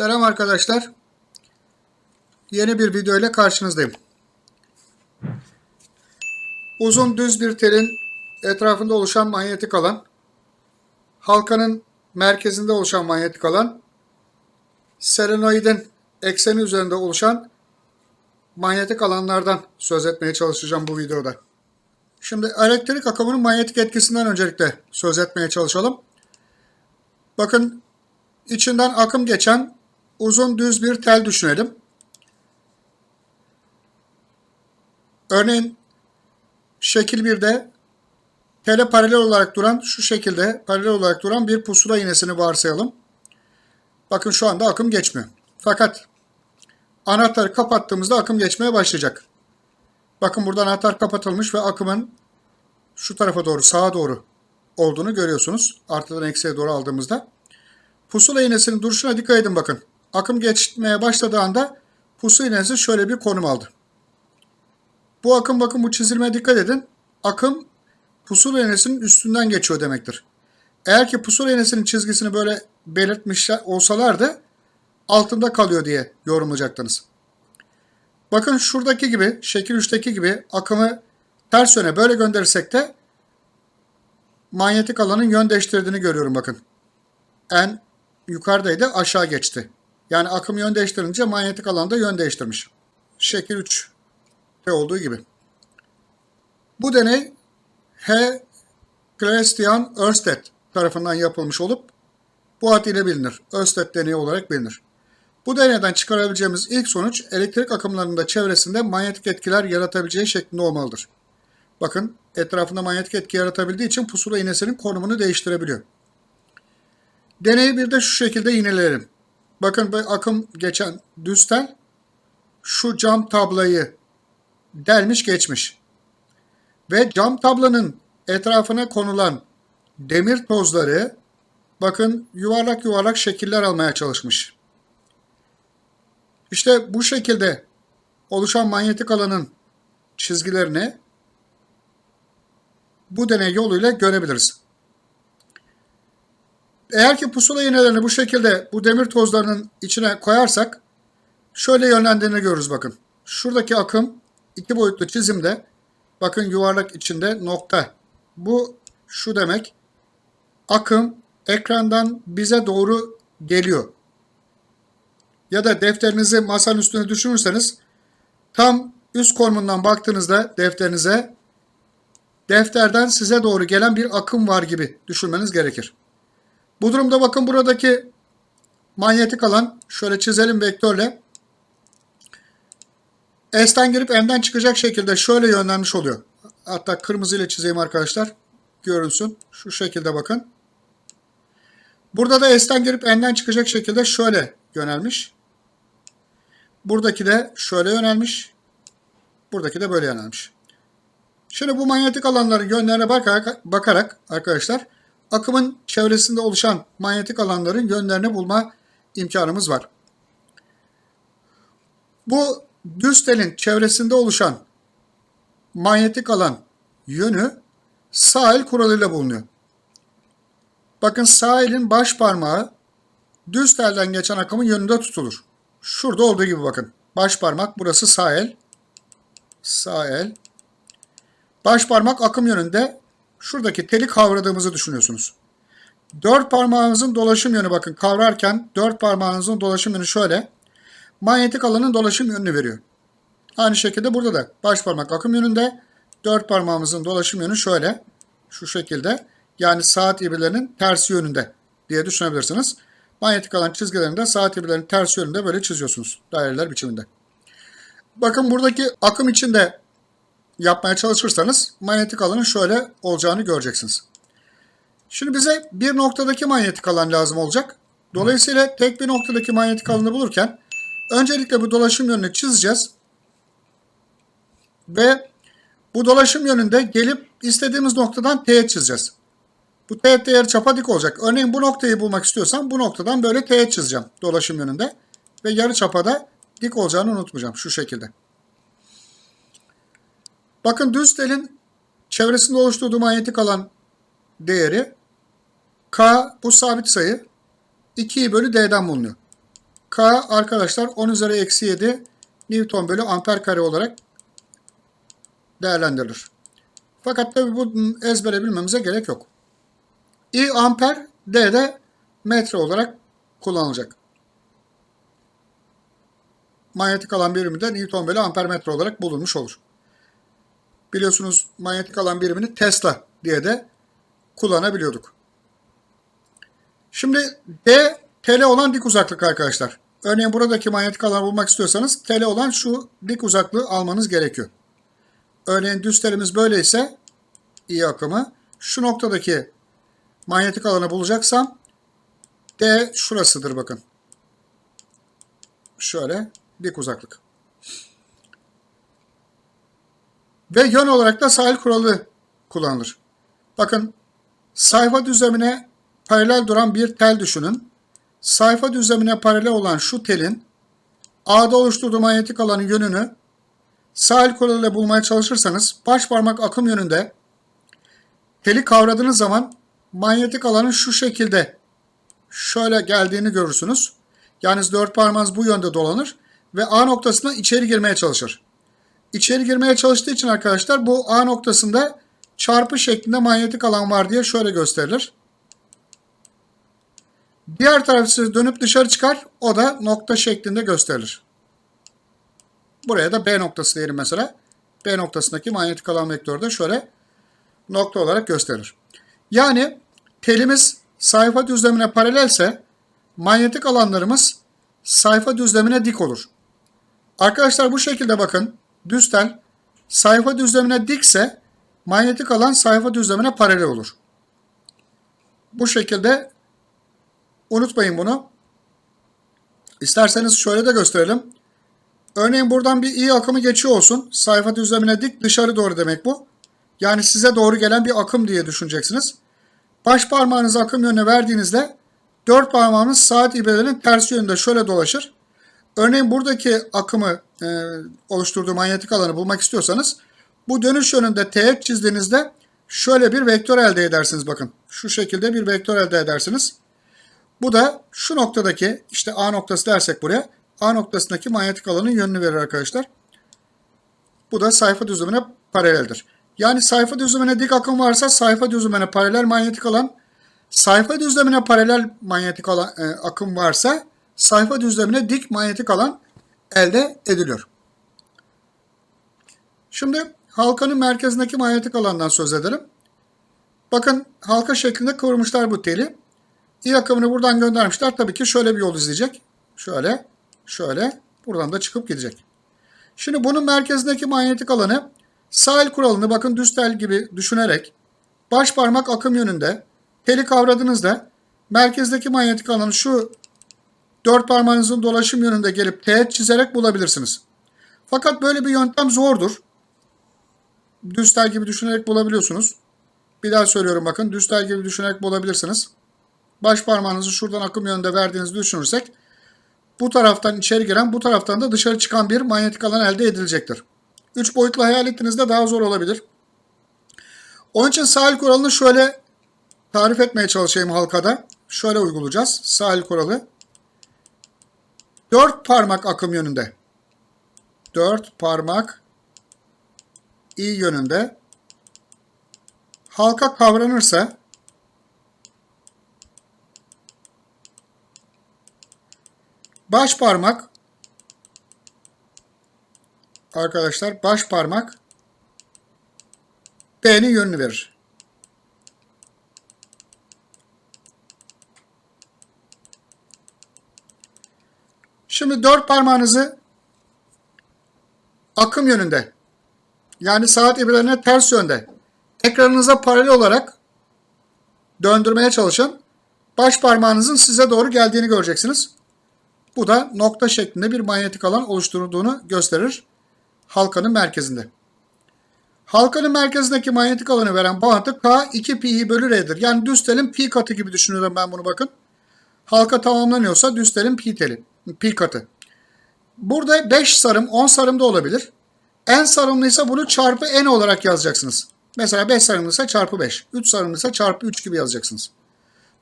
Selam arkadaşlar. Yeni bir video ile karşınızdayım. Uzun düz bir telin etrafında oluşan manyetik alan, halkanın merkezinde oluşan manyetik alan, selenoidin ekseni üzerinde oluşan manyetik alanlardan söz etmeye çalışacağım bu videoda. Şimdi elektrik akımının manyetik etkisinden öncelikle söz etmeye çalışalım. Bakın içinden akım geçen uzun düz bir tel düşünelim. Örneğin şekil 1'de tele paralel olarak duran şu şekilde paralel olarak duran bir pusula iğnesini varsayalım. Bakın şu anda akım geçmiyor. Fakat anahtarı kapattığımızda akım geçmeye başlayacak. Bakın burada anahtar kapatılmış ve akımın şu tarafa doğru sağa doğru olduğunu görüyorsunuz. Artıdan eksiye doğru aldığımızda. Pusula iğnesinin duruşuna dikkat edin bakın. Akım geçmeye başladığı anda pusula iğnesi şöyle bir konum aldı. Bu akım bakın bu çizilmeye dikkat edin. Akım pusula iğnesinin üstünden geçiyor demektir. Eğer ki pusula iğnesinin çizgisini böyle belirtmişler olsalardı altında kalıyor diye yorumlayacaktınız. Bakın şuradaki gibi, şekil 3'teki gibi akımı ters yöne böyle gönderirsek de manyetik alanın yön değiştirdiğini görüyorum bakın. En yukarıdaydı aşağı geçti. Yani akım yön değiştirince manyetik alanda yön değiştirmiş. Şekil 3'te olduğu gibi. Bu deney H. Christian Ørsted tarafından yapılmış olup bu ad bilinir. Ørsted deneyi olarak bilinir. Bu deneyden çıkarabileceğimiz ilk sonuç elektrik akımlarında çevresinde manyetik etkiler yaratabileceği şeklinde olmalıdır. Bakın etrafında manyetik etki yaratabildiği için pusula iğnesinin konumunu değiştirebiliyor. Deneyi bir de şu şekilde iğneleyelim. Bakın bu akım geçen düz şu cam tablayı delmiş geçmiş. Ve cam tablanın etrafına konulan demir tozları bakın yuvarlak yuvarlak şekiller almaya çalışmış. İşte bu şekilde oluşan manyetik alanın çizgilerini bu deney yoluyla görebiliriz. Eğer ki pusula iğnelerini bu şekilde bu demir tozlarının içine koyarsak şöyle yönlendiğini görürüz bakın. Şuradaki akım iki boyutlu çizimde bakın yuvarlak içinde nokta. Bu şu demek akım ekrandan bize doğru geliyor. Ya da defterinizi masanın üstüne düşünürseniz tam üst konumundan baktığınızda defterinize defterden size doğru gelen bir akım var gibi düşünmeniz gerekir. Bu durumda bakın buradaki manyetik alan şöyle çizelim vektörle. S'ten girip N'den çıkacak şekilde şöyle yönlenmiş oluyor. Hatta kırmızı ile çizeyim arkadaşlar. Görünsün. Şu şekilde bakın. Burada da S'ten girip N'den çıkacak şekilde şöyle yönelmiş. Buradaki de şöyle yönelmiş. Buradaki de böyle yönelmiş. Şimdi bu manyetik alanların yönlerine bakarak, bakarak arkadaşlar akımın çevresinde oluşan manyetik alanların yönlerini bulma imkanımız var. Bu düz telin çevresinde oluşan manyetik alan yönü sağ el kuralıyla bulunuyor. Bakın sağ elin baş parmağı düz telden geçen akımın yönünde tutulur. Şurada olduğu gibi bakın. Baş parmak burası sağ el. Sağ. Baş parmak akım yönünde şuradaki teli kavradığımızı düşünüyorsunuz. Dört parmağınızın dolaşım yönü bakın kavrarken dört parmağınızın dolaşım yönü şöyle. Manyetik alanın dolaşım yönünü veriyor. Aynı şekilde burada da baş parmak akım yönünde. Dört parmağımızın dolaşım yönü şöyle. Şu şekilde. Yani saat ibrelerinin tersi yönünde diye düşünebilirsiniz. Manyetik alan çizgilerinde saat ibrelerinin ters yönünde böyle çiziyorsunuz. Daireler biçiminde. Bakın buradaki akım içinde yapmaya çalışırsanız manyetik alanın şöyle olacağını göreceksiniz. Şimdi bize bir noktadaki manyetik alan lazım olacak. Dolayısıyla tek bir noktadaki manyetik alanı bulurken öncelikle bu dolaşım yönünü çizeceğiz. Ve bu dolaşım yönünde gelip istediğimiz noktadan teğet çizeceğiz. Bu teğet değeri çapa dik olacak. Örneğin bu noktayı bulmak istiyorsam bu noktadan böyle teğet çizeceğim dolaşım yönünde. Ve yarı çapada dik olacağını unutmayacağım şu şekilde. Bakın düz telin çevresinde oluşturduğu manyetik alan değeri K bu sabit sayı 2'yi bölü D'den bulunuyor. K arkadaşlar 10 üzeri eksi 7 Newton bölü amper kare olarak değerlendirilir. Fakat tabi bu ezbere bilmemize gerek yok. I amper, D de metre olarak kullanılacak. Manyetik alan birimi Newton bölü amper metre olarak bulunmuş olur. Biliyorsunuz manyetik alan birimini Tesla diye de kullanabiliyorduk. Şimdi D, TL olan dik uzaklık arkadaşlar. Örneğin buradaki manyetik alanı bulmak istiyorsanız TL olan şu dik uzaklığı almanız gerekiyor. Örneğin düz telimiz böyleyse iyi akımı şu noktadaki manyetik alanı bulacaksam D şurasıdır bakın. Şöyle dik uzaklık. Ve yön olarak da sahil kuralı kullanılır. Bakın sayfa düzlemine paralel duran bir tel düşünün. Sayfa düzlemine paralel olan şu telin A'da oluşturduğu manyetik alanın yönünü sahil kuralıyla bulmaya çalışırsanız baş parmak akım yönünde teli kavradığınız zaman manyetik alanın şu şekilde şöyle geldiğini görürsünüz. Yalnız dört parmağınız bu yönde dolanır ve A noktasına içeri girmeye çalışır. İçeri girmeye çalıştığı için arkadaşlar bu A noktasında çarpı şeklinde manyetik alan var diye şöyle gösterilir. Diğer tarafı dönüp dışarı çıkar. O da nokta şeklinde gösterilir. Buraya da B noktası diyelim mesela. B noktasındaki manyetik alan vektörü de şöyle nokta olarak gösterilir. Yani telimiz sayfa düzlemine paralelse manyetik alanlarımız sayfa düzlemine dik olur. Arkadaşlar bu şekilde bakın düz sayfa düzlemine dikse manyetik alan sayfa düzlemine paralel olur. Bu şekilde unutmayın bunu. İsterseniz şöyle de gösterelim. Örneğin buradan bir i akımı geçiyor olsun. Sayfa düzlemine dik dışarı doğru demek bu. Yani size doğru gelen bir akım diye düşüneceksiniz. Baş parmağınızı akım yönüne verdiğinizde dört parmağınız saat ibrelerinin ters yönünde şöyle dolaşır. Örneğin buradaki akımı e, oluşturduğu manyetik alanı bulmak istiyorsanız bu dönüş yönünde teğet çizdiğinizde şöyle bir vektör elde edersiniz bakın. Şu şekilde bir vektör elde edersiniz. Bu da şu noktadaki işte A noktası dersek buraya A noktasındaki manyetik alanın yönünü verir arkadaşlar. Bu da sayfa düzlemine paraleldir. Yani sayfa düzlemine dik akım varsa sayfa düzlemine paralel manyetik alan, sayfa düzlemine paralel manyetik alan, e, akım varsa sayfa düzlemine dik manyetik alan elde ediliyor. Şimdi halkanın merkezindeki manyetik alandan söz edelim. Bakın halka şeklinde kıvırmışlar bu teli. İ akımını buradan göndermişler. Tabii ki şöyle bir yol izleyecek. Şöyle, şöyle. Buradan da çıkıp gidecek. Şimdi bunun merkezindeki manyetik alanı sahil kuralını bakın düz tel gibi düşünerek baş parmak akım yönünde teli kavradığınızda merkezdeki manyetik alanı şu dört parmağınızın dolaşım yönünde gelip teğet çizerek bulabilirsiniz. Fakat böyle bir yöntem zordur. Düz tel gibi düşünerek bulabiliyorsunuz. Bir daha söylüyorum bakın düz tel gibi düşünerek bulabilirsiniz. Baş parmağınızı şuradan akım yönünde verdiğinizi düşünürsek bu taraftan içeri giren bu taraftan da dışarı çıkan bir manyetik alan elde edilecektir. Üç boyutlu hayal ettiğinizde daha zor olabilir. Onun için sahil kuralını şöyle tarif etmeye çalışayım halkada. Şöyle uygulayacağız. Sahil kuralı. Dört parmak akım yönünde. Dört parmak i yönünde. Halka kavranırsa baş parmak arkadaşlar baş parmak B'nin yönünü verir. Şimdi dört parmağınızı akım yönünde yani saat ibrelerine ters yönde ekranınıza paralel olarak döndürmeye çalışın. Baş parmağınızın size doğru geldiğini göreceksiniz. Bu da nokta şeklinde bir manyetik alan oluşturduğunu gösterir halkanın merkezinde. Halkanın merkezindeki manyetik alanı veren bağıntı K 2 pi bölü R'dir. Yani düz telin pi katı gibi düşünüyorum ben bunu bakın. Halka tamamlanıyorsa düz telin pi teli, pi katı. Burada 5 sarım 10 sarım da olabilir. En sarımlıysa bunu çarpı n olarak yazacaksınız. Mesela 5 sarımlıysa çarpı 5. 3 sarımlıysa çarpı 3 gibi yazacaksınız.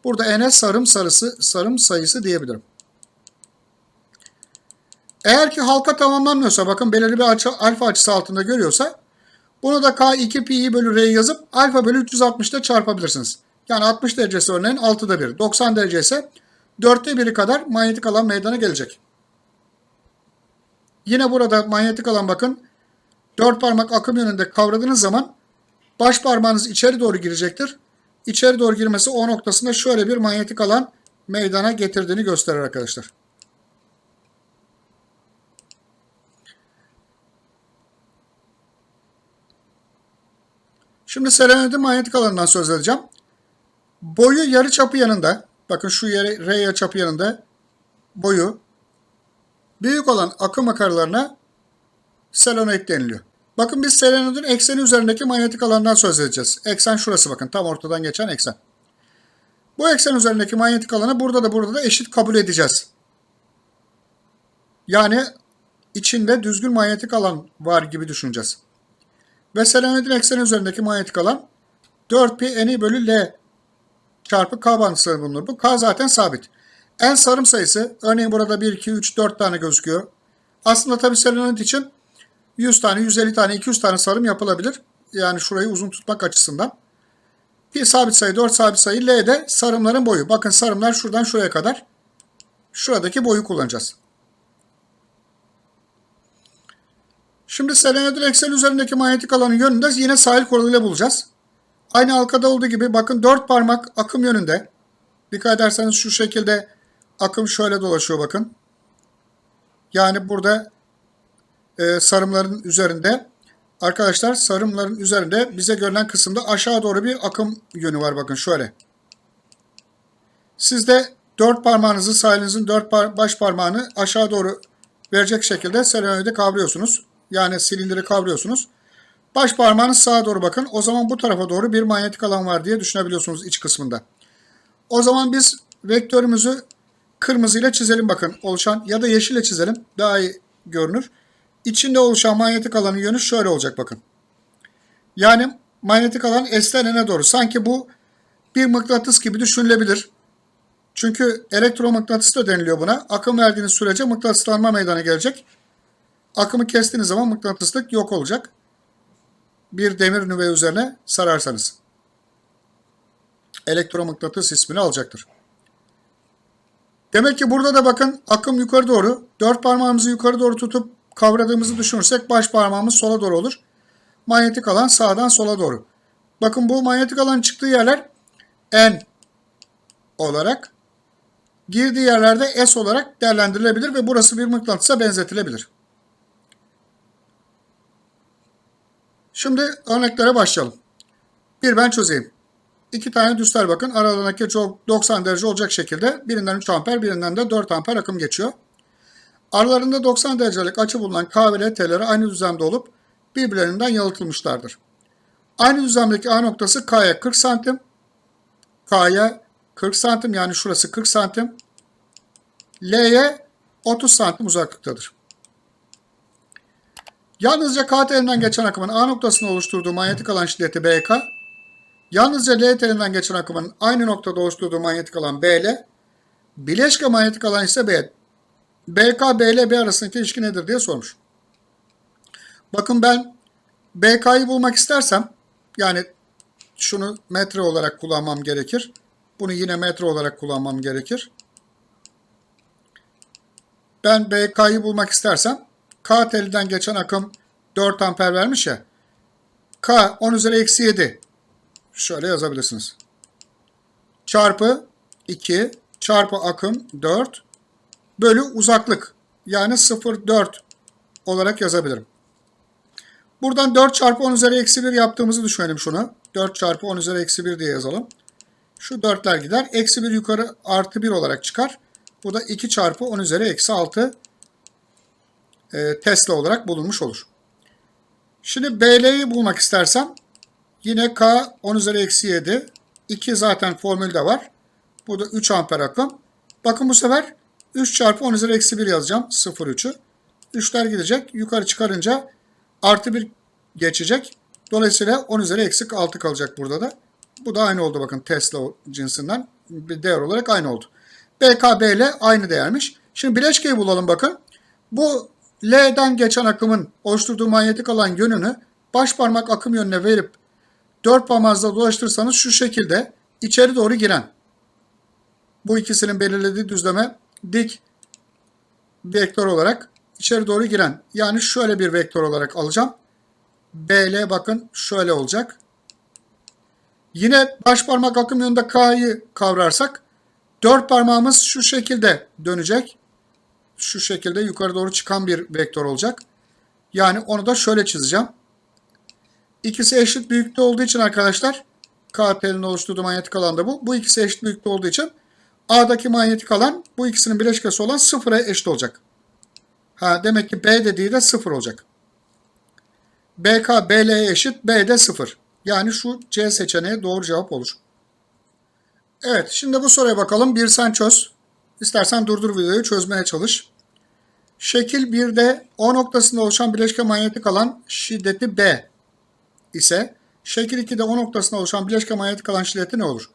Burada n'e sarım sarısı sarım sayısı diyebilirim. Eğer ki halka tamamlanmıyorsa bakın belirli bir açı, alfa açısı altında görüyorsa bunu da K2 pi bölü r yazıp alfa bölü 360 ile çarpabilirsiniz. Yani 60 derecesi örneğin 6'da 1. 90 derece 4'te 1'i kadar manyetik alan meydana gelecek. Yine burada manyetik alan bakın 4 parmak akım yönünde kavradığınız zaman baş parmağınız içeri doğru girecektir. İçeri doğru girmesi o noktasında şöyle bir manyetik alan meydana getirdiğini gösterir arkadaşlar. Şimdi selenoidin manyetik alanından söz edeceğim. Boyu yarı çapı yanında, bakın şu yere R yarı çapı yanında boyu büyük olan akım makaralarına selenoid deniliyor. Bakın biz selenoidin ekseni üzerindeki manyetik alandan söz edeceğiz. Eksen şurası bakın tam ortadan geçen eksen. Bu eksen üzerindeki manyetik alanı burada da burada da eşit kabul edeceğiz. Yani içinde düzgün manyetik alan var gibi düşüneceğiz. Ve selenoidin ekseni üzerindeki manyetik alan 4pi ni bölü L çarpı K bağıntısıyla bulunur. Bu K zaten sabit. En sarım sayısı örneğin burada 1, 2, 3, 4 tane gözüküyor. Aslında tabi selenoid için 100 tane, 150 tane, 200 tane sarım yapılabilir. Yani şurayı uzun tutmak açısından. Pi sabit sayı, 4 sabit sayı, L de sarımların boyu. Bakın sarımlar şuradan şuraya kadar. Şuradaki boyu kullanacağız. Şimdi selenoidin eksen üzerindeki manyetik alanın yönünde yine sahil kuralıyla bulacağız. Aynı halkada olduğu gibi bakın 4 parmak akım yönünde. Dikkat ederseniz şu şekilde akım şöyle dolaşıyor bakın. Yani burada e, sarımların üzerinde arkadaşlar sarımların üzerinde bize görünen kısımda aşağı doğru bir akım yönü var bakın şöyle. Siz de dört parmağınızı sahilinizin dört par baş parmağını aşağı doğru verecek şekilde selenoidi kavruyorsunuz. Yani silindiri kavruyorsunuz. Baş parmağınız sağa doğru bakın. O zaman bu tarafa doğru bir manyetik alan var diye düşünebiliyorsunuz iç kısmında. O zaman biz vektörümüzü kırmızıyla çizelim bakın. Oluşan ya da yeşille çizelim. Daha iyi görünür. İçinde oluşan manyetik alanın yönü şöyle olacak bakın. Yani manyetik alan eslenene doğru. Sanki bu bir mıknatıs gibi düşünülebilir. Çünkü elektromıknatıs da deniliyor buna. Akım verdiğiniz sürece mıknatıslanma meydana gelecek. Akımı kestiğiniz zaman mıknatıslık yok olacak. Bir demir nüve üzerine sararsanız. Elektromıknatıs ismini alacaktır. Demek ki burada da bakın akım yukarı doğru. Dört parmağımızı yukarı doğru tutup kavradığımızı düşünürsek baş parmağımız sola doğru olur. Manyetik alan sağdan sola doğru. Bakın bu manyetik alan çıktığı yerler N olarak girdiği yerlerde S olarak değerlendirilebilir ve burası bir mıknatısa benzetilebilir. Şimdi örneklere başlayalım. Bir ben çözeyim. İki tane düsler bakın. Aralarındaki 90 derece olacak şekilde birinden 3 amper birinden de 4 amper akım geçiyor. Aralarında 90 derecelik açı bulunan K ve L aynı düzlemde olup birbirlerinden yalıtılmışlardır. Aynı düzlemdeki A noktası K'ya 40 santim, K'ya 40 santim yani şurası 40 santim, L'ye 30 santim uzaklıktadır. Yalnızca K telinden geçen akımın A noktasında oluşturduğu manyetik alan şiddeti BK, yalnızca L telinden geçen akımın aynı noktada oluşturduğu manyetik alan BL, bileşke manyetik alan ise B. BK, BL, B arasındaki ilişki nedir diye sormuş. Bakın ben BK'yı bulmak istersem, yani şunu metre olarak kullanmam gerekir. Bunu yine metre olarak kullanmam gerekir. Ben BK'yı bulmak istersem K telinden geçen akım 4 amper vermiş ya. K 10 üzeri eksi 7. Şöyle yazabilirsiniz. Çarpı 2 çarpı akım 4 bölü uzaklık. Yani 0,4 olarak yazabilirim. Buradan 4 çarpı 10 üzeri eksi 1 yaptığımızı düşünelim şunu. 4 çarpı 10 üzeri eksi 1 diye yazalım. Şu 4'ler gider. Eksi 1 yukarı artı 1 olarak çıkar. Bu da 2 çarpı 10 üzeri eksi 6 e, Tesla olarak bulunmuş olur. Şimdi BL'yi bulmak istersem yine K 10 üzeri eksi 7. 2 zaten formülde var. Bu da 3 amper akım. Bakın bu sefer 3 çarpı 10 üzeri eksi 1 yazacağım. 0,3'ü. 3'ler gidecek. Yukarı çıkarınca artı 1 geçecek. Dolayısıyla 10 üzeri eksik 6 kalacak burada da. Bu da aynı oldu bakın Tesla cinsinden. Bir değer olarak aynı oldu. BK, BL aynı değermiş. Şimdi bileşkeyi bulalım bakın. Bu L'den geçen akımın oluşturduğu manyetik alan yönünü baş parmak akım yönüne verip dört parmağınızla dolaştırırsanız şu şekilde içeri doğru giren bu ikisinin belirlediği düzleme dik vektör olarak içeri doğru giren yani şöyle bir vektör olarak alacağım. BL bakın şöyle olacak. Yine baş parmak akım yönünde K'yı kavrarsak dört parmağımız şu şekilde dönecek. Şu şekilde yukarı doğru çıkan bir vektör olacak. Yani onu da şöyle çizeceğim. İkisi eşit büyüklükte olduğu için arkadaşlar KP'nin oluşturduğu manyetik alan da bu. Bu ikisi eşit büyüklükte olduğu için A'daki manyetik alan bu ikisinin bileşkesi olan sıfıra eşit olacak. Ha, demek ki B dediği de sıfır olacak. BK BL'ye eşit B de sıfır. Yani şu C seçeneği doğru cevap olur. Evet şimdi bu soruya bakalım. Bir sen çöz. İstersen durdur videoyu çözmeye çalış. Şekil 1'de O noktasında oluşan bileşke manyetik alan şiddeti B ise şekil 2'de O noktasında oluşan bileşke manyetik alan şiddeti ne olur?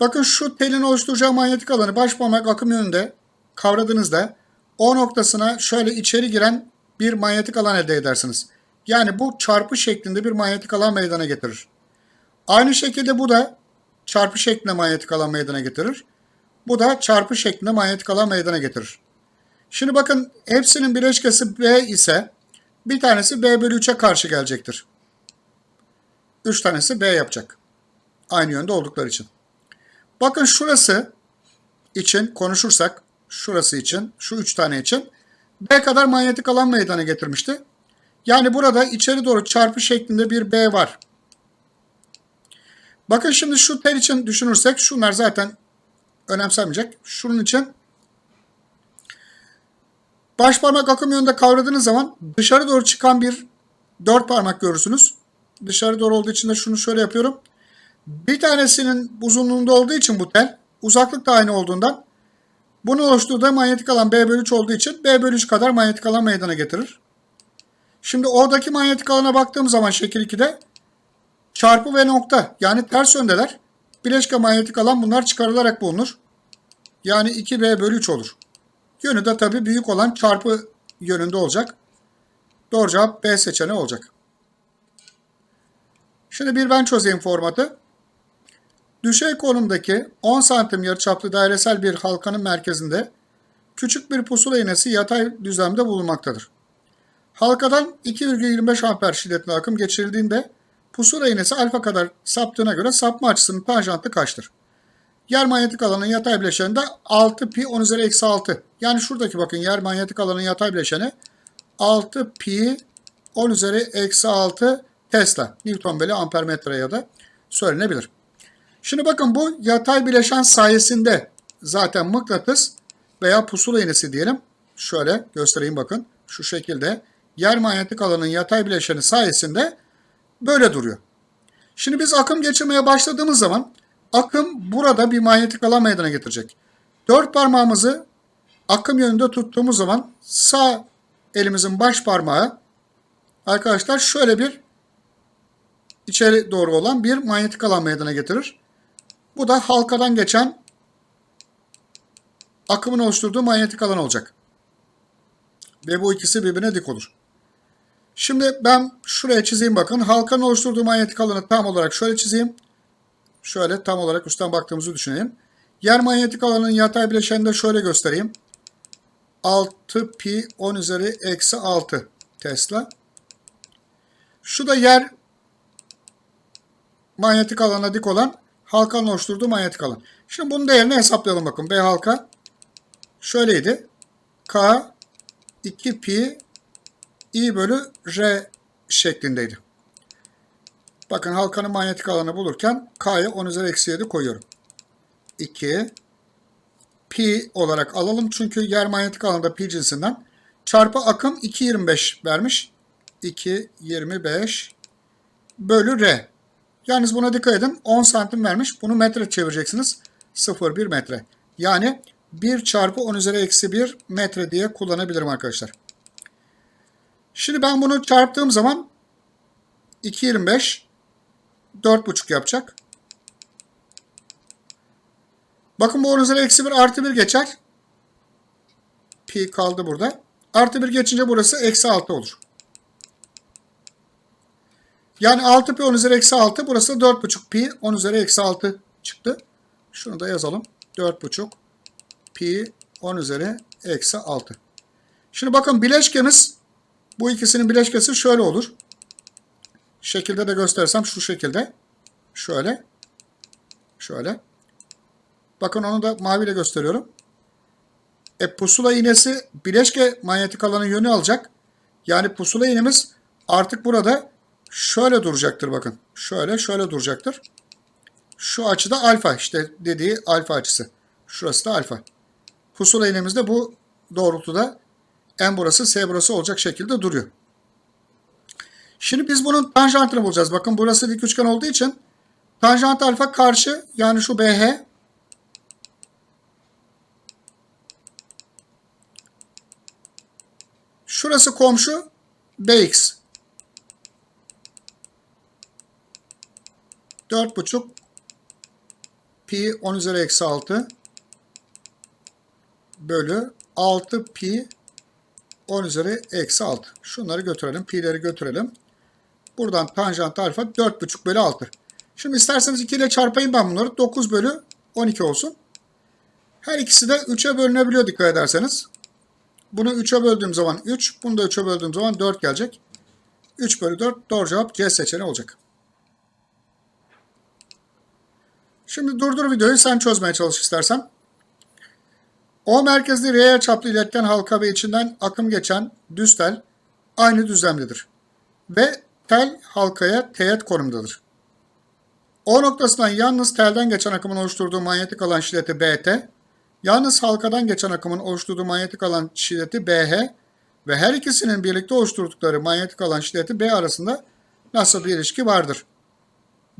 Bakın şu telin oluşturacağı manyetik alanı baş parmak akım yönünde kavradığınızda O noktasına şöyle içeri giren bir manyetik alan elde edersiniz. Yani bu çarpı şeklinde bir manyetik alan meydana getirir. Aynı şekilde bu da çarpı şeklinde manyetik alan meydana getirir. Bu da çarpı şeklinde manyetik alan meydana getirir. Şimdi bakın hepsinin bileşkesi B ise bir tanesi B bölü 3'e karşı gelecektir. 3 tanesi B yapacak. Aynı yönde oldukları için. Bakın şurası için konuşursak, şurası için, şu 3 tane için B kadar manyetik alan meydana getirmişti. Yani burada içeri doğru çarpı şeklinde bir B var. Bakın şimdi şu tel için düşünürsek şunlar zaten önemsenmeyecek. Şunun için baş parmak akım yönünde kavradığınız zaman dışarı doğru çıkan bir dört parmak görürsünüz. Dışarı doğru olduğu için de şunu şöyle yapıyorum. Bir tanesinin uzunluğunda olduğu için bu tel uzaklık da aynı olduğundan bunu oluşturduğu manyetik alan B bölü 3 olduğu için B bölü 3 kadar manyetik alan meydana getirir. Şimdi oradaki manyetik alana baktığım zaman şekil 2'de çarpı ve nokta yani ters yöndeler. Bileşke manyetik alan bunlar çıkarılarak bulunur. Yani 2B bölü 3 olur. Yönü de tabii büyük olan çarpı yönünde olacak. Doğru cevap B seçeneği olacak. Şimdi bir ben çözeyim formatı. Düşey konumdaki 10 santim yarıçaplı dairesel bir halkanın merkezinde küçük bir pusula iğnesi yatay düzlemde bulunmaktadır. Halkadan 2,25 amper şiddetli akım geçirildiğinde pusula iğnesi alfa kadar saptığına göre sapma açısının tanjantı kaçtır? Yer manyetik alanın yatay bileşeninde 6 pi 10 üzeri eksi 6. Yani şuradaki bakın yer manyetik alanın yatay bileşeni 6 pi 10 üzeri eksi 6 Tesla. Newton bölü ampermetre ya da söylenebilir. Şimdi bakın bu yatay bileşen sayesinde zaten mıknatıs veya pusula iğnesi diyelim. Şöyle göstereyim bakın. Şu şekilde yer manyetik alanın yatay bileşeni sayesinde böyle duruyor. Şimdi biz akım geçirmeye başladığımız zaman akım burada bir manyetik alan meydana getirecek. Dört parmağımızı akım yönünde tuttuğumuz zaman sağ elimizin baş parmağı arkadaşlar şöyle bir içeri doğru olan bir manyetik alan meydana getirir. Bu da halkadan geçen akımın oluşturduğu manyetik alan olacak. Ve bu ikisi birbirine dik olur. Şimdi ben şuraya çizeyim bakın. Halkanın oluşturduğu manyetik alanı tam olarak şöyle çizeyim. Şöyle tam olarak üstten baktığımızı düşünelim. Yer manyetik alanının yatay bileşenini de şöyle göstereyim. 6 pi 10 üzeri eksi 6 Tesla. Şu da yer manyetik alana dik olan halkanın oluşturduğu manyetik alan. Şimdi bunun değerini hesaplayalım bakın. B halka şöyleydi. K 2 pi i bölü r şeklindeydi. Bakın halkanın manyetik alanı bulurken k'ya 10 üzeri eksi 7 koyuyorum. 2 pi olarak alalım çünkü yer manyetik alanında pi cinsinden çarpı akım 2.25 vermiş. 2.25 bölü r. Yalnız buna dikkat edin. 10 santim vermiş. Bunu metre çevireceksiniz. 0,1 metre. Yani 1 çarpı 10 üzeri eksi 1 metre diye kullanabilirim arkadaşlar. Şimdi ben bunu çarptığım zaman 2.25 4.5 yapacak. Bakın bu 10 üzeri eksi 1 artı 1 geçer. Pi kaldı burada. Artı 1 geçince burası eksi 6 olur. Yani 6 pi 10 üzeri eksi 6 burası 4,5 pi 10 üzeri eksi 6 çıktı. Şunu da yazalım. 4,5 pi 10 üzeri eksi 6. Şimdi bakın bileşkemiz bu ikisinin bileşkesi şöyle olur. Şekilde de göstersem şu şekilde. Şöyle. Şöyle. Bakın onu da maviyle gösteriyorum. E pusula iğnesi bileşke manyetik alanın yönü alacak. Yani pusula iğnemiz artık burada şöyle duracaktır bakın. Şöyle şöyle duracaktır. Şu açıda alfa işte dediği alfa açısı. Şurası da alfa. Pusula iğnemiz de bu doğrultuda en burası S burası olacak şekilde duruyor. Şimdi biz bunun tanjantını bulacağız. Bakın burası dik üçgen olduğu için tanjant alfa karşı yani şu BH Şurası komşu BX. 4,5 pi 10 üzeri eksi 6 bölü 6 pi 10 üzeri eksi 6. Şunları götürelim. Pi'leri götürelim. Buradan tanjant alfa 4,5 bölü 6. Şimdi isterseniz 2 ile çarpayım ben bunları. 9 bölü 12 olsun. Her ikisi de 3'e bölünebiliyor dikkat ederseniz. Bunu 3'e böldüğüm zaman 3. Bunu da 3'e böldüğüm zaman 4 gelecek. 3 bölü 4 doğru cevap C seçeneği olacak. Şimdi durdur videoyu sen çözmeye çalış istersen. O merkezli R çaplı iletken halka ve içinden akım geçen düz tel aynı düzlemdedir. Ve tel halkaya teğet konumdadır. O noktasından yalnız telden geçen akımın oluşturduğu manyetik alan şiddeti BT, yalnız halkadan geçen akımın oluşturduğu manyetik alan şiddeti BH ve her ikisinin birlikte oluşturdukları manyetik alan şiddeti B arasında nasıl bir ilişki vardır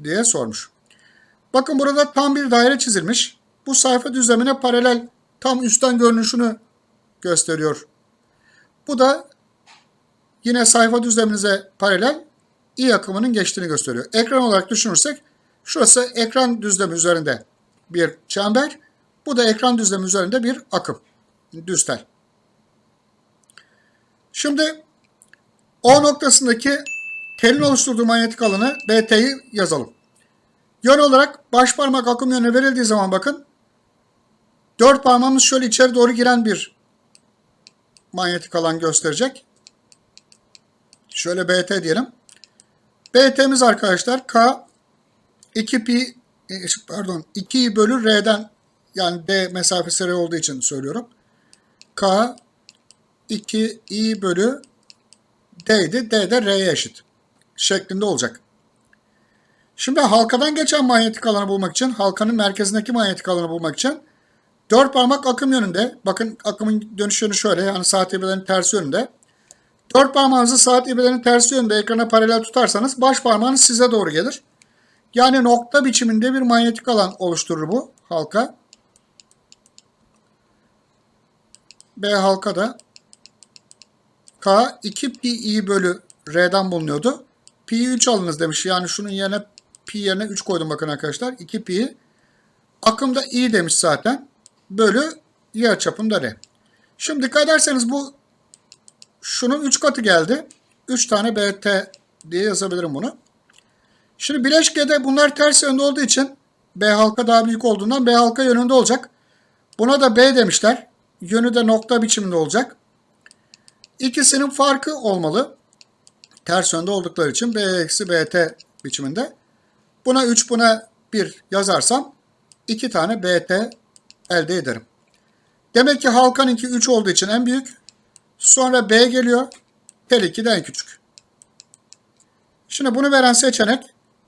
diye sormuş. Bakın burada tam bir daire çizilmiş. Bu sayfa düzlemine paralel tam üstten görünüşünü gösteriyor. Bu da yine sayfa düzleminize paralel i akımının geçtiğini gösteriyor. Ekran olarak düşünürsek şurası ekran düzlemi üzerinde bir çember. Bu da ekran düzlemi üzerinde bir akım. Düz. Şimdi O noktasındaki telin oluşturduğu manyetik alanı BT'yi yazalım. Yön olarak baş parmak akım yönü verildiği zaman bakın dört parmağımız şöyle içeri doğru giren bir manyetik alan gösterecek. Şöyle BT diyelim. BT'miz arkadaşlar K 2 pi e, pardon 2 bölü R'den yani D mesafesi R olduğu için söylüyorum. K 2 i bölü D'ydi. D de R'ye eşit şeklinde olacak. Şimdi halkadan geçen manyetik alanı bulmak için, halkanın merkezindeki manyetik alanı bulmak için dört parmak akım yönünde, bakın akımın dönüş yönü şöyle, yani saat ibrelerinin tersi yönünde. Dört parmağınızı saat ibrelerinin tersi yönünde ekrana paralel tutarsanız baş parmağınız size doğru gelir. Yani nokta biçiminde bir manyetik alan oluşturur bu halka. B halka da K 2 pi i bölü R'den bulunuyordu. Pi 3 alınız demiş. Yani şunun yerine pi yerine 3 koydum bakın arkadaşlar. 2 pi. Akımda i demiş zaten. Bölü yer çapında r. Şimdi dikkat ederseniz bu şunun 3 katı geldi. 3 tane bt diye yazabilirim bunu. Şimdi bileşkede bunlar ters yönde olduğu için B halka daha büyük olduğundan B halka yönünde olacak. Buna da B demişler. Yönü de nokta biçiminde olacak. İkisinin farkı olmalı. Ters yönde oldukları için B eksi BT biçiminde. Buna 3 buna 1 yazarsam 2 tane BT elde ederim. Demek ki halkanınki 3 olduğu için en büyük. Sonra B geliyor. Tel 2 de en küçük. Şimdi bunu veren seçenek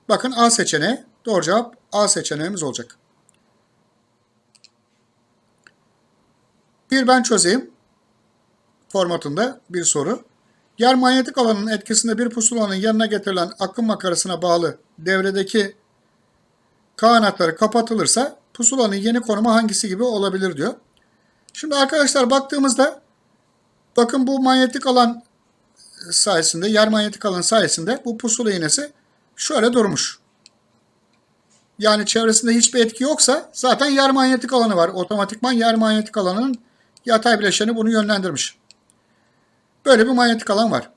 bakın A seçeneği. Doğru cevap A seçeneğimiz olacak. Bir ben çözeyim. Formatında bir soru. Yer manyetik alanın etkisinde bir pusulanın yanına getirilen akım makarasına bağlı devredeki kanatları kapatılırsa pusulanın yeni konumu hangisi gibi olabilir diyor. Şimdi arkadaşlar baktığımızda bakın bu manyetik alan sayesinde, yer manyetik alan sayesinde bu pusula iğnesi şöyle durmuş. Yani çevresinde hiçbir etki yoksa zaten yer manyetik alanı var. Otomatikman yer manyetik alanının yatay bileşeni bunu yönlendirmiş. Böyle bir manyetik alan var.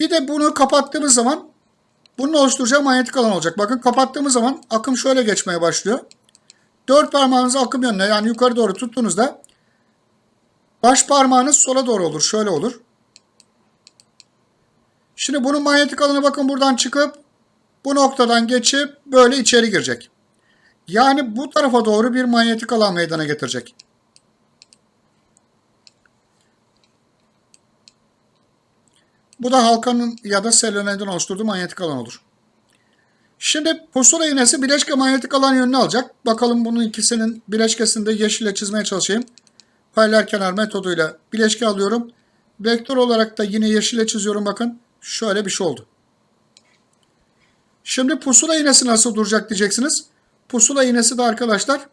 Bir de bunu kapattığımız zaman bunun oluşturacağı manyetik alan olacak. Bakın kapattığımız zaman akım şöyle geçmeye başlıyor. Dört parmağınızı akım yönüne yani yukarı doğru tuttuğunuzda baş parmağınız sola doğru olur. Şöyle olur. Şimdi bunun manyetik alanı bakın buradan çıkıp bu noktadan geçip böyle içeri girecek. Yani bu tarafa doğru bir manyetik alan meydana getirecek. Bu da halkanın ya da selenoidin oluşturduğu manyetik alan olur. Şimdi pusula iğnesi bileşke manyetik alan yönünü alacak. Bakalım bunun ikisinin bileşkesini de yeşille çizmeye çalışayım. Paralel kenar metoduyla bileşke alıyorum. Vektör olarak da yine yeşille çiziyorum bakın. Şöyle bir şey oldu. Şimdi pusula iğnesi nasıl duracak diyeceksiniz. Pusula iğnesi de arkadaşlar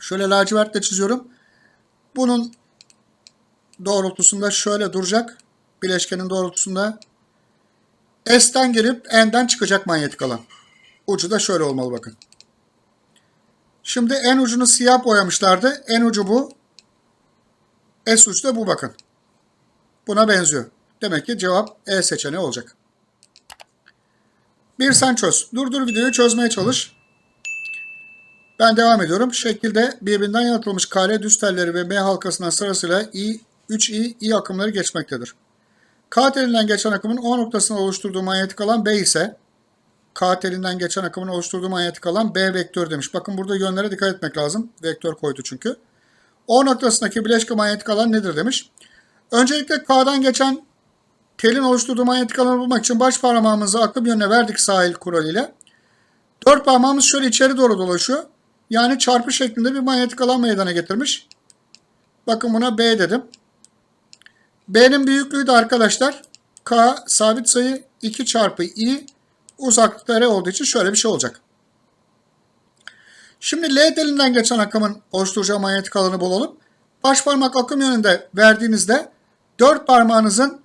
şöyle lacivertle çiziyorum. Bunun doğrultusunda şöyle duracak. Bileşkenin doğrultusunda S'ten girip N'den çıkacak manyetik alan. Ucu da şöyle olmalı bakın. Şimdi en ucunu siyah boyamışlardı. En ucu bu. S ucu da bu bakın. Buna benziyor. Demek ki cevap E seçeneği olacak. Bir sen çöz. Durdur videoyu çözmeye çalış. Ben devam ediyorum. Şekilde birbirinden yaratılmış kare düz telleri ve M halkasından sırasıyla I, 3I, I akımları geçmektedir. K telinden geçen akımın O noktasına oluşturduğu manyetik alan B ise K telinden geçen akımın oluşturduğu manyetik alan B vektör demiş. Bakın burada yönlere dikkat etmek lazım. Vektör koydu çünkü. O noktasındaki bileşke manyetik alan nedir demiş. Öncelikle K'dan geçen telin oluşturduğu manyetik alanı bulmak için baş parmağımızı akım yönüne verdik sahil kuralı ile. Dört parmağımız şöyle içeri doğru dolaşıyor. Yani çarpı şeklinde bir manyetik alan meydana getirmiş. Bakın buna B dedim. B'nin büyüklüğü de arkadaşlar K sabit sayı 2 çarpı I uzaklıkta R olduğu için şöyle bir şey olacak. Şimdi L telinden geçen akımın oluşturacağı manyetik alanı bulalım. Baş parmak akım yönünde verdiğinizde dört parmağınızın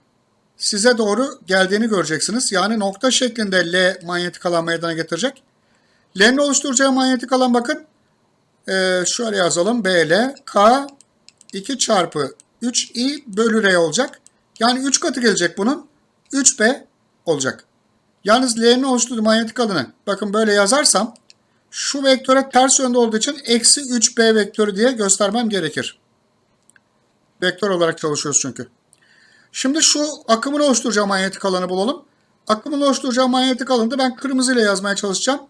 size doğru geldiğini göreceksiniz. Yani nokta şeklinde L manyetik alan meydana getirecek. L'nin oluşturacağı manyetik alan bakın. Ee, şöyle yazalım. BL K 2 çarpı 3i bölü r olacak. Yani 3 katı gelecek bunun. 3b olacak. Yalnız L'nin oluşturduğu manyetik alanı bakın böyle yazarsam şu vektöre ters yönde olduğu için eksi 3b vektörü diye göstermem gerekir. Vektör olarak çalışıyoruz çünkü. Şimdi şu akımın oluşturacağı manyetik alanı bulalım. Akımın oluşturacağı manyetik alanı da ben kırmızı ile yazmaya çalışacağım.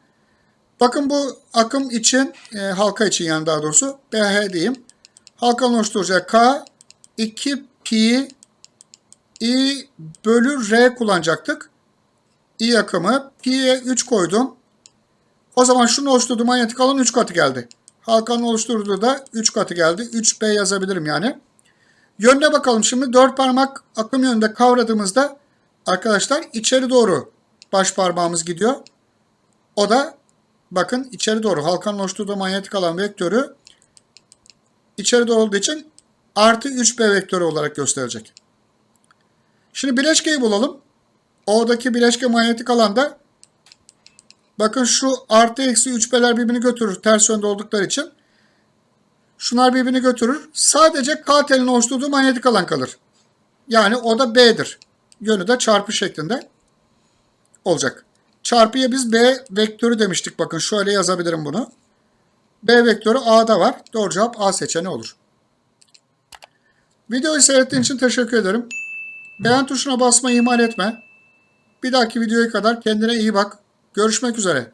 Bakın bu akım için, e, halka için yani daha doğrusu BH diyeyim. Halkanın oluşturacağı K 2 pi i bölü r kullanacaktık. i akımı pi'ye 3 koydum. O zaman şunu oluşturduğu manyetik alan 3 katı geldi. Halkanın oluşturduğu da 3 katı geldi. 3b yazabilirim yani. Yönüne bakalım şimdi. 4 parmak akım yönünde kavradığımızda arkadaşlar içeri doğru baş parmağımız gidiyor. O da bakın içeri doğru halkanın oluşturduğu manyetik alan vektörü içeri doğru olduğu için artı 3B vektörü olarak gösterecek. Şimdi bileşkeyi bulalım. O'daki bileşke manyetik alanda bakın şu artı eksi 3B'ler birbirini götürür ters yönde oldukları için. Şunlar birbirini götürür. Sadece K telinin oluşturduğu manyetik alan kalır. Yani o da B'dir. Yönü de çarpı şeklinde olacak. Çarpıya biz B vektörü demiştik. Bakın şöyle yazabilirim bunu. B vektörü A'da var. Doğru cevap A seçeneği olur. Videoyu seyrettiğin için teşekkür ederim. Beğen tuşuna basmayı ihmal etme. Bir dahaki videoya kadar kendine iyi bak. Görüşmek üzere.